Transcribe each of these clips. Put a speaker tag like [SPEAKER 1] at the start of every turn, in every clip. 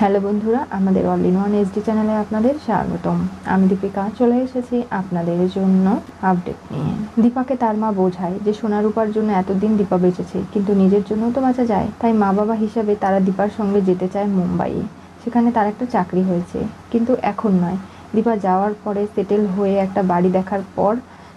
[SPEAKER 1] Hello বন্ধুরা, আমাদের all in one SD চ্যানেলে আপনাদের স্বাগতম। আমি দীপিকা, চলে এসেছি আপনাদের জন্য আপডেট নিয়ে। দীপাকে তার মা বোঝায় যে সোনা রূপার জন্য এতদিন দীপা বেঁচেছে, কিন্তু নিজের জন্য তো বাঁচা যায়। তাই মা বাবা হিসাবে তারা দীপার সঙ্গে যেতে চায় মুম্বাইয়ে সেখানে তার একটা চাকরি হয়েছে, কিন্তু এখন নয়। দীপা যাওয়ার পরে সেটেল হয়ে একটা বাড়ি দেখার পর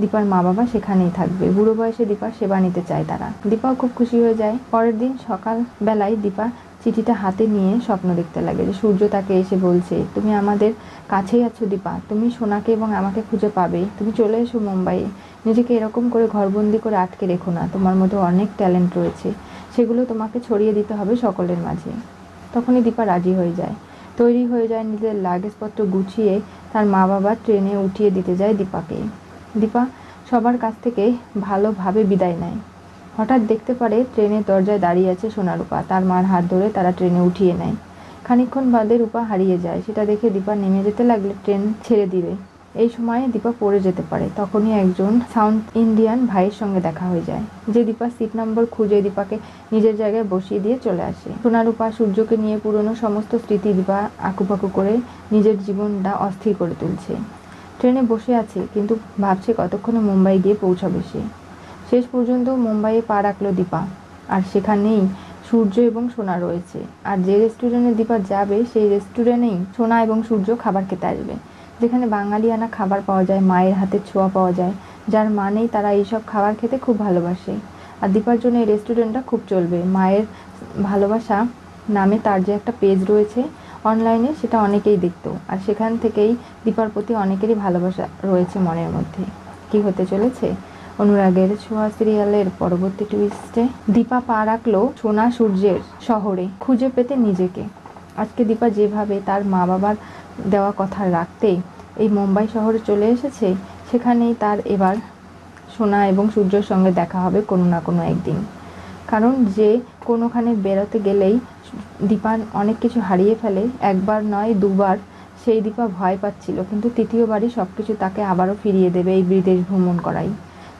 [SPEAKER 1] দীপার মা বাবা সেখানেই থাকবে। বুড়ো বয়সে দীপার সেবা নিতে চায় তারা। দীপাও খুব খুশি হয়ে যায়। পরের দিন সকাল বেলায় দীপা চিঠিটা হাতে নিয়ে স্বপ্ন দেখতে লাগে যে সূর্য তাকে এসে বলছে, তুমি আমাদের কাছেই আছো দীপা, তুমি সোনাকে এবং আমাকে খুঁজে পাবে, তুমি চলে এসো মুম্বাইয়ে নিজেকে এরকম করে ঘরবন্দি করে আটকে রেখো না, তোমার মধ্যে অনেক ট্যালেন্ট রয়েছে, সেগুলো তোমাকে ছড়িয়ে দিতে হবে সকলের মাঝে। তখনই দীপা রাজি হয়ে যায়। তৈরি হয়ে যায় নিজের লাগেজপত্র গুছিয়ে তার মা বাবা ট্রেনে উঠিয়ে দিতে যায় দীপাকে। দীপা সবার কাছ থেকে ভালোভাবে বিদায় নেয়। হঠাৎ দেখতে পারে ট্রেনের দরজায় দাঁড়িয়ে আছে সোনারূপা তার মার হাত ধরে তারা ট্রেনে উঠিয়ে নেয়। খানিকক্ষণ বাদে রূপা হারিয়ে যায়। সেটা দেখে দীপা নেমে যেতে লাগলে ট্রেন ছেড়ে দিবে। এই সময় দীপা পড়ে যেতে পারে। তখনই একজন সাউথ ইন্ডিয়ান ভাইয়ের সঙ্গে দেখা হয়ে যায়, যে দীপা সিট নম্বর খুঁজে দীপাকে নিজের জায়গায় বসিয়ে দিয়ে চলে আসে। সোনারূপা সূর্যকে নিয়ে পুরনো সমস্ত স্মৃতি দীপা আকুপাকু করে নিজের জীবনটা অস্থির করে তুলছে। ট্রেনে বসে আছে, কিন্তু ভাবছে কতক্ষণে মুম্বাই গিয়ে পৌঁছাবে সে। শেষ পর্যন্ত মুম্বাইয়ে পা রাখল দীপা। আর সেখানেই সূর্য এবং সোনা রয়েছে। আর যে রেস্টুরেন্টে দীপা যাবে, সেই রেস্টুরেন্টেই সোনা এবং সূর্য খাবার খেতে আসবে। যেখানে বাঙালিয়ানা খাবার পাওয়া যায়, মায়ের হাতের ছোঁয়া পাওয়া যায়, যার মানেই তারা এইসব খাবার খেতে খুব ভালোবাসে। আর দীপার জন্য এই রেস্টুরেন্টটা খুব চলবে। মায়ের ভালোবাসা নামে তার যে একটা পেজ রয়েছে অনলাইনে সেটা অনেকেই দেখতো। আর সেখান থেকেই দীপার প্রতি অনেকেরই ভালোবাসা রয়েছে মনের মধ্যে। কি হতে চলেছে? অনুরাগের ছোঁয়া সিরিয়ালের পরবর্তী টুইস্টে দীপা পা রাখল সোনা সূর্যের শহরে, খুঁজে পেতে নিজেকে। আজকে দীপা যেভাবে তার মা বাবার দেওয়া কথা রাখতে এই মুম্বাই শহরে চলে এসেছে, সেখানেই তার এবার সোনা এবং সূর্যের সঙ্গে দেখা হবে কোনো না কোনো একদিন। কারণ যে কোনোখানে বেরোতে গেলেই দীপা অনেক কিছু হারিয়ে ফেলে, একবার নয়, দুবার সেই দীপা ভয় পাচ্ছিল, কিন্তু তৃতীয়বারই সব কিছু তাকে আবারও ফিরিয়ে দেবে এই বিদেশ ভ্রমণ করাই।